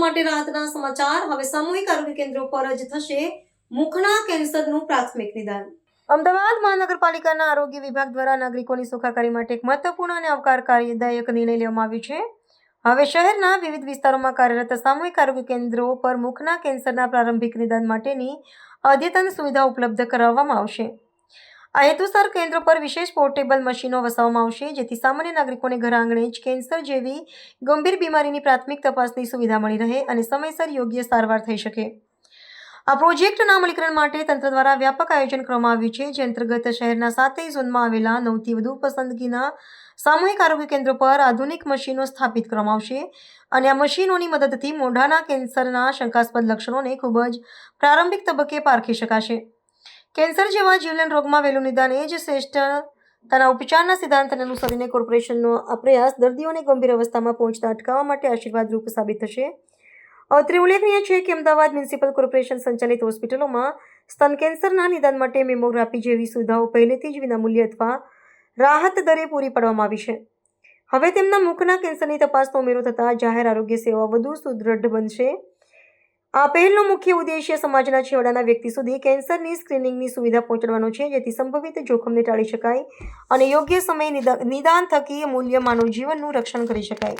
માટે રાહતના સમાચાર. હવે સામૂહિક આરોગ્ય કેન્દ્રો પર જ થશે મુખના કેન્સરનું પ્રાથમિક નિદાન. અમદાવાદ મહાનગરપાલિકાના આરોગ્ય વિભાગ દ્વારા નાગરિકોની સુખાકારી માટે એક મહત્વપૂર્ણ અને આવકારદાયક નિર્ણય લેવામાં આવ્યો છે. હવે શહેરના વિવિધ વિસ્તારોમાં કાર્યરત સામૂહિક આરોગ્ય કેન્દ્રો પર મુખના કેન્સરના પ્રારંભિક નિદાન માટેની અદ્યતન સુવિધા ઉપલબ્ધ કરાવવામાં આવશે. આ હેતુસર કેન્દ્રો પર વિશેષ પોર્ટેબલ મશીનો વસાવવામાં આવશે, જેથી સામાન્ય નાગરિકોને ઘર આંગણે જ કેન્સર જેવી ગંભીર બીમારીની પ્રાથમિક તપાસની સુવિધા મળી રહે અને સમયસર યોગ્ય સારવાર થઈ શકે. આ પ્રોજેક્ટના અમલીકરણ માટે તંત્ર દ્વારા વ્યાપક આયોજન કરવામાં આવ્યું છે, જે અંતર્ગત શહેરના સાતેય ઝોનમાં આવેલા નવથી વધુ પસંદગીના સામૂહિક આરોગ્ય કેન્દ્રો પર આધુનિક મશીનો સ્થાપિત કરવામાં આવશે અને આ મશીનોની મદદથી મોઢાના કેન્સરના શંકાસ્પદ લક્ષણોને ખૂબ જ પ્રારંભિક તબક્કે પારખી શકાશે. કેન્સર જેવા જીવલેણ રોગમાં વહેલું નિદાન એ જ શ્રેષ્ઠ. તેના ઉપચારના સિદ્ધાંતને અનુસરીને કોર્પોરેશનનો આ પ્રયાસ દર્દીઓને ગંભીર અવસ્થામાં પહોંચતા અટકાવવા માટે આશીર્વાદરૂપ સાબિત થશે. અત્રે ઉલ્લેખનીય છે કે અમદાવાદ મ્યુનિસિપલ કોર્પોરેશન સંચાલિત હોસ્પિટલોમાં સ્તન કેન્સરના નિદાન માટે મેમોગ્રાફી જેવી સુવિધાઓ પહેલેથી જ વિનામૂલ્ય અથવા રાહત દરે પૂરી પાડવામાં આવી છે. હવે તેમના મુખના કેન્સરની તપાસનો ઉમેરો થતાં જાહેર આરોગ્ય સેવા વધુ સુદૃઢ બનશે. આ પહેલનો મુખ્ય ઉદ્દેશ્ય સમાજના છેવાડાના વ્યક્તિ સુધી કેન્સરની સ્ક્રીનિંગની સુવિધા પહોંચાડવાનો છે, જેથી સંભવિત જોખમને ટાળી શકાય અને યોગ્ય સમયે નિદા- નિદાન થકી મૂલ્ય માનવ જીવનનું રક્ષણ કરી શકાય.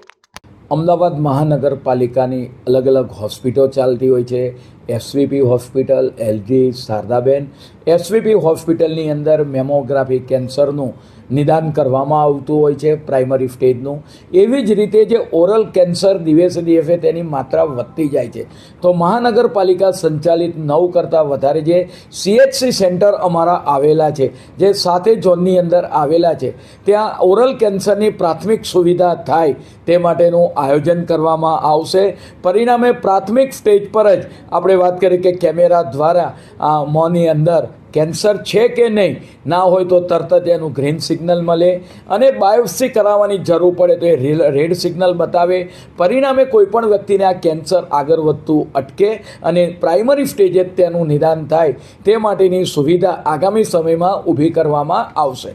અમદાવાદ મહાનગરપાલિકાની અલગ અલગ હોસ્પિટલો ચાલતી હોય છે SVP hospital LG Shardaben SVP હોસ્પિટલની અંદર મેમોગ્રાફી કેન્સરનું નિદાન કરવામાં આવતું હોય છે, પ્રાઇમરી સ્ટેજનું. એવી જ રીતે જે ઓરલ કેન્સર દિવસે દિવસે તેની માત્રા વધતી જાય છે. તો મહાનગરપાલિકા સંચાલિત નવ કરતાં વધારે જે સીએચસી સેન્ટર અમારા આવેલા છે, જે સાતે ઝોનની અંદર આવેલા છે, ત્યાં ઓરલ કેન્સરની પ્રાથમિક સુવિધા થાય તે માટેનું આયોજન કરવામાં આવશે. પરિણામે પ્રાથમિક સ્ટેજ પર જ આપણે વાત કરી કે કેમેરા દ્વારા આ મોંની અંદર કેન્સર છે કે નહીં? ના હોય તો તરત જ એનું ગ્રીન સિગ્નલ મળે અને બાયોપ્સી કરાવવાની જરૂર પડે તો એ રેડ સિગ્નલ બતાવે. પરિણામે કોઈપણ વ્યક્તિને આ કેન્સર આગળ વધતું અટકે અને પ્રાઇમરી સ્ટેજે તેનું નિદાન થાય તે માટેની સુવિધા આગામી સમયમાં ઊભી કરવામાં આવશે.